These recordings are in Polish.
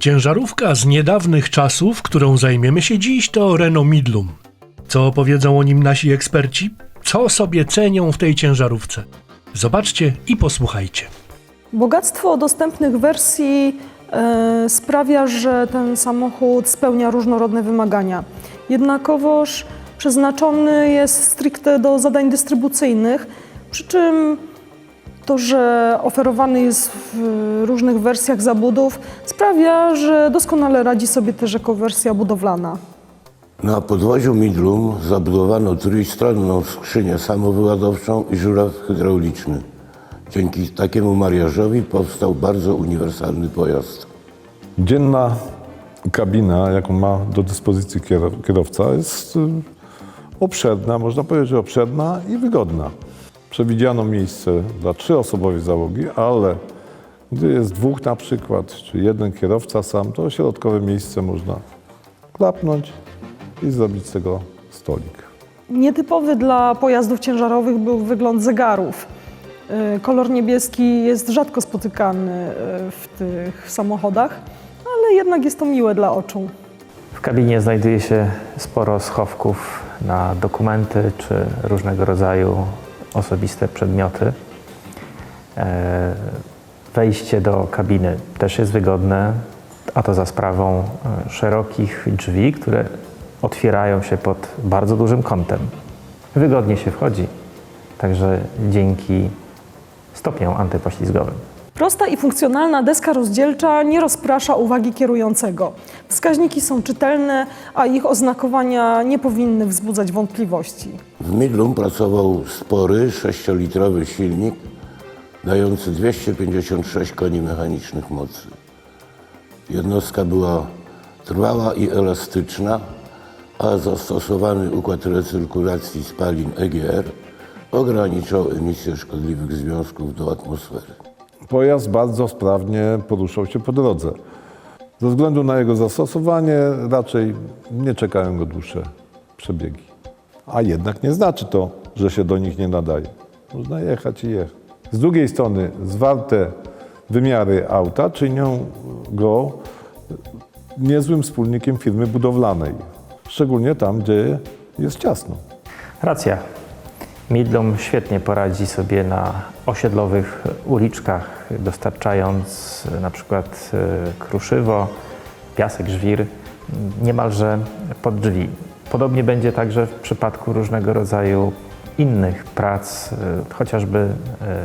Ciężarówka z niedawnych czasów, którą zajmiemy się dziś, to Renault Midlum. Co powiedzą o nim nasi eksperci? Co sobie cenią w tej ciężarówce? Zobaczcie i posłuchajcie. Bogactwo dostępnych wersji e, sprawia, że ten samochód spełnia różnorodne wymagania. Jednakowoż przeznaczony jest stricte do zadań dystrybucyjnych, przy czym to, że oferowany jest w różnych wersjach zabudów, sprawia, że doskonale radzi sobie też jako wersja budowlana. Na podwoziu Midlum zabudowano trójstronną skrzynię samowyładowczą i żuraw hydrauliczny. Dzięki takiemu mariażowi powstał bardzo uniwersalny pojazd. Dzienna kabina, jaką ma do dyspozycji kier- kierowca, jest y, obszerna, można powiedzieć, obszerna i wygodna. Przewidziano miejsce dla trzyosobowej załogi, ale gdy jest dwóch na przykład, czy jeden kierowca sam, to środkowe miejsce można klapnąć i zrobić z tego stolik. Nietypowy dla pojazdów ciężarowych był wygląd zegarów. Y, Kolor niebieski jest rzadko spotykany y, w tych samochodach, ale jednak jest to miłe dla oczu. W kabinie znajduje się sporo schowków na dokumenty czy różnego rodzaju osobiste przedmioty. E, Wejście do kabiny też jest wygodne, a to za sprawą e, szerokich drzwi, które otwierają się pod bardzo dużym kątem. Wygodnie się wchodzi, także dzięki stopniom antypoślizgowym. Prosta i funkcjonalna deska rozdzielcza nie rozprasza uwagi kierującego. Wskaźniki są czytelne, a ich oznakowania nie powinny wzbudzać wątpliwości. W Midlum pracował spory 6-litrowy silnik dający 256 koni mechanicznych mocy. Jednostka była trwała i elastyczna, a zastosowany układ recyrkulacji spalin EGR ograniczał emisję szkodliwych związków do atmosfery. Pojazd bardzo sprawnie poruszał się po drodze. Ze względu na jego zastosowanie raczej nie czekają go dłuższe przebiegi. A jednak nie znaczy to, że się do nich nie nadaje. Można jechać i jechać. Z drugiej strony zwarte wymiary auta czynią go niezłym wspólnikiem firmy budowlanej. Szczególnie tam, gdzie jest ciasno. Racja. Midlum świetnie poradzi sobie na osiedlowych uliczkach, dostarczając na przykład e, kruszywo, piasek, żwir niemalże pod drzwi. Podobnie będzie także w przypadku różnego rodzaju innych prac, e, chociażby e,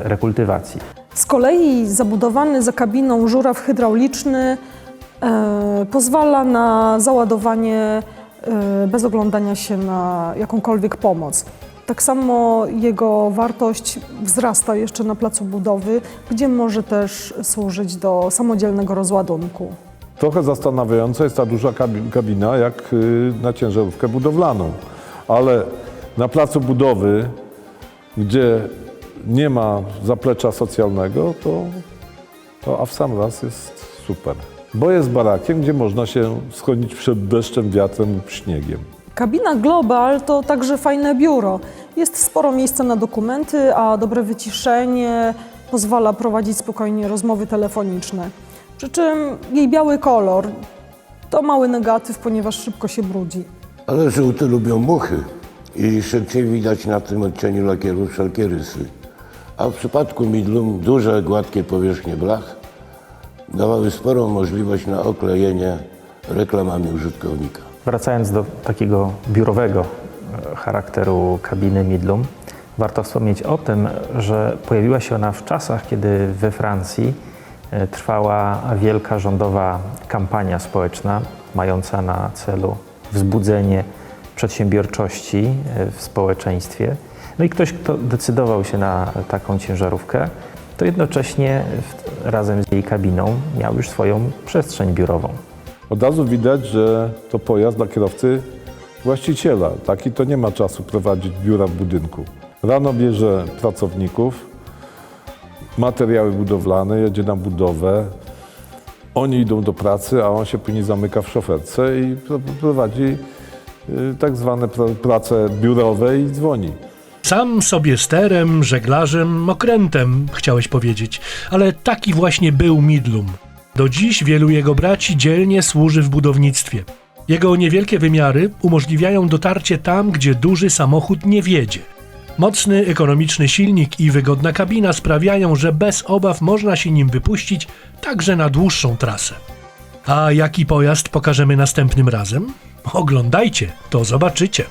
rekultywacji. Z kolei zabudowany za kabiną żuraw hydrauliczny e, pozwala na załadowanie e, bez oglądania się na jakąkolwiek pomoc. Tak samo jego wartość wzrasta jeszcze na placu budowy, gdzie może też służyć do samodzielnego rozładunku. Trochę zastanawiająca jest ta duża kabi- kabina, jak y, na ciężarówkę budowlaną. Ale na placu budowy, gdzie nie ma zaplecza socjalnego, to, to a w sam raz jest super. Bo jest barakiem, gdzie można się schronić przed deszczem, wiatrem lub śniegiem. Kabina Global to także fajne biuro. Jest sporo miejsca na dokumenty, a dobre wyciszenie pozwala prowadzić spokojnie rozmowy telefoniczne. Przy czym jej biały kolor to mały negatyw, ponieważ szybko się brudzi. Ale żółty lubią muchy i szybciej widać na tym odcieniu lakieru wszelkie rysy. A w przypadku Midlum duże, gładkie powierzchnie blach dawały sporą możliwość na oklejenie reklamami użytkownika. Wracając do takiego biurowego e, charakteru kabiny Midlum, warto wspomnieć o tym, że pojawiła się ona w czasach, kiedy we Francji e, trwała wielka rządowa kampania społeczna mająca na celu wzbudzenie przedsiębiorczości e, w społeczeństwie. No i ktoś, kto decydował się na taką ciężarówkę, to jednocześnie razem z jej kabiną miał już swoją przestrzeń biurową. Od razu widać, że to pojazd dla kierowcy właściciela. Taki to nie ma czasu prowadzić biura w budynku. Rano bierze pracowników, materiały budowlane, jedzie na budowę. Oni idą do pracy, a on się później zamyka w szoferce i pro- prowadzi y, tak zwane pra- prace biurowe i dzwoni. Sam sobie sterem, żeglarzem, okrętem, chciałeś powiedzieć, ale taki właśnie był Midlum. Do dziś wielu jego braci dzielnie służy w budownictwie. Jego niewielkie wymiary umożliwiają dotarcie tam, gdzie duży samochód nie wiedzie. Mocny, ekonomiczny silnik i wygodna kabina sprawiają, że bez obaw można się nim wypuścić także na dłuższą trasę. A jaki pojazd pokażemy następnym razem? Oglądajcie, to zobaczycie.